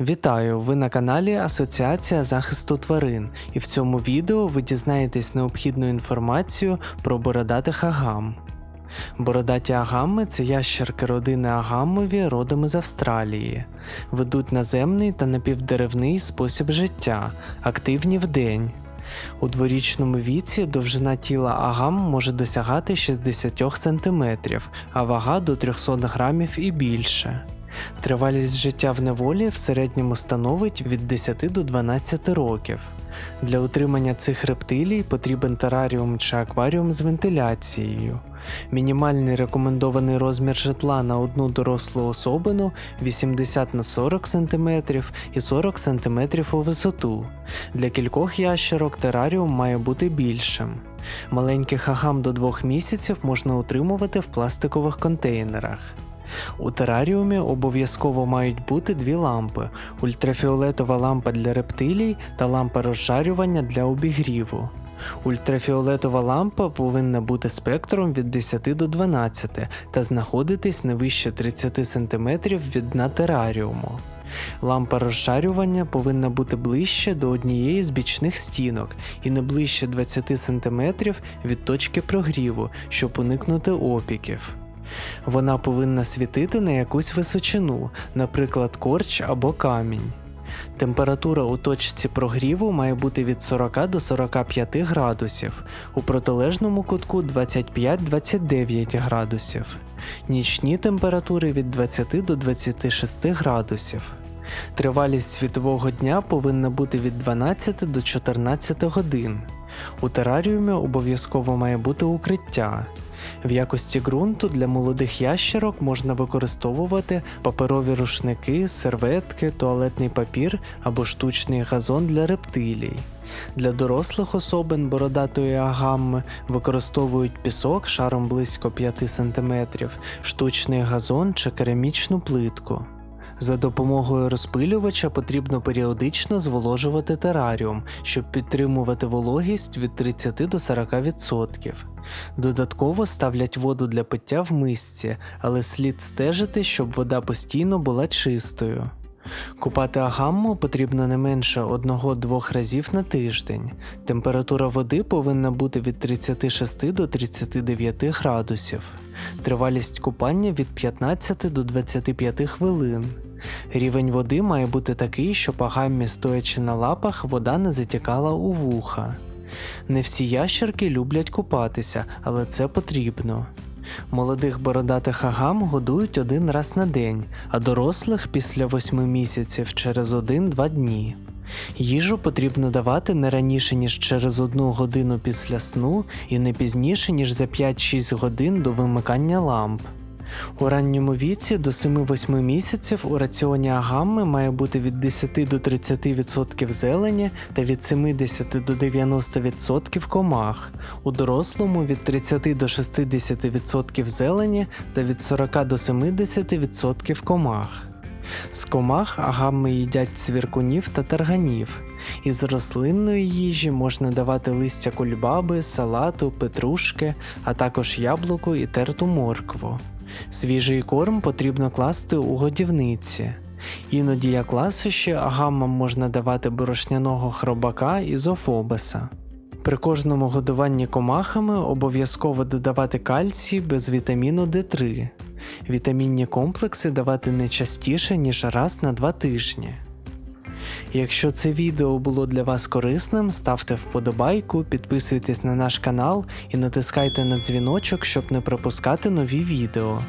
Вітаю! Ви на каналі Асоціація захисту тварин, і в цьому відео ви дізнаєтесь необхідну інформацію про бородатих агам. Бородаті агами це ящерки родини агамові родом із Австралії. Ведуть наземний та напівдеревний спосіб життя, активні вдень. У дворічному віці довжина тіла агам може досягати 60 см, а вага до 300 грамів і більше. Тривалість життя в неволі в середньому становить від 10 до 12 років. Для утримання цих рептилій потрібен тераріум чи акваріум з вентиляцією. Мінімальний рекомендований розмір житла на одну дорослу особину 80 на 40 см і 40 см у висоту. Для кількох ящерок тераріум має бути більшим. Маленьких агам до 2 місяців можна утримувати в пластикових контейнерах. У тераріумі обов'язково мають бути дві лампи: ультрафіолетова лампа для рептилій та лампа розжарювання для обігріву. Ультрафіолетова лампа повинна бути спектром від 10 до 12 та знаходитись не вище 30 см від дна тераріуму. Лампа розшарювання повинна бути ближче до однієї з бічних стінок і не ближче 20 см від точки прогріву, щоб уникнути опіків. Вона повинна світити на якусь височину, наприклад, корч або камінь. Температура у точці прогріву має бути від 40 до 45 градусів, у протилежному кутку 25-29 градусів. Нічні температури від 20 до 26 градусів. Тривалість світового дня повинна бути від 12 до 14 годин. У тераріумі обов'язково має бути укриття. В якості ґрунту для молодих ящерок можна використовувати паперові рушники, серветки, туалетний папір або штучний газон для рептилій. Для дорослих особин бородатої агамми використовують пісок шаром близько 5 см, штучний газон чи керамічну плитку. За допомогою розпилювача потрібно періодично зволожувати тераріум, щоб підтримувати вологість від 30 до 40%. Додатково ставлять воду для пиття в мисці, але слід стежити, щоб вода постійно була чистою. Купати агамму потрібно не менше 1-2 разів на тиждень. Температура води повинна бути від 36 до 39 градусів. Тривалість купання від 15 до 25 хвилин. Рівень води має бути такий, щоб агаммі, стоячи на лапах, вода не затікала у вуха. Не всі ящерки люблять купатися, але це потрібно. Молодих бородатих агам годують один раз на день, а дорослих після 8 місяців через 1-2 дні. Їжу потрібно давати не раніше, ніж через одну годину після сну і не пізніше, ніж за 5-6 годин до вимикання ламп. У ранньому віці до 7-8 місяців у раціоні агами має бути від 10 до 30% зелені та від 70 до 90% комах, у дорослому від 30 до 60% зелені та від 40 до 70% комах. З комах агами їдять цвіркунів та тарганів. Із рослинної їжі можна давати листя кульбаби, салату, петрушки, а також яблуко і терту моркву. Свіжий корм потрібно класти у годівниці. Іноді як ласощі агамам можна давати борошняного хробака і зофобеса. При кожному годуванні комахами обов'язково додавати кальцій без вітаміну D3. Вітамінні комплекси давати не частіше, ніж раз на два тижні. Якщо це відео було для вас корисним, ставте вподобайку, підписуйтесь на наш канал і натискайте на дзвіночок, щоб не пропускати нові відео.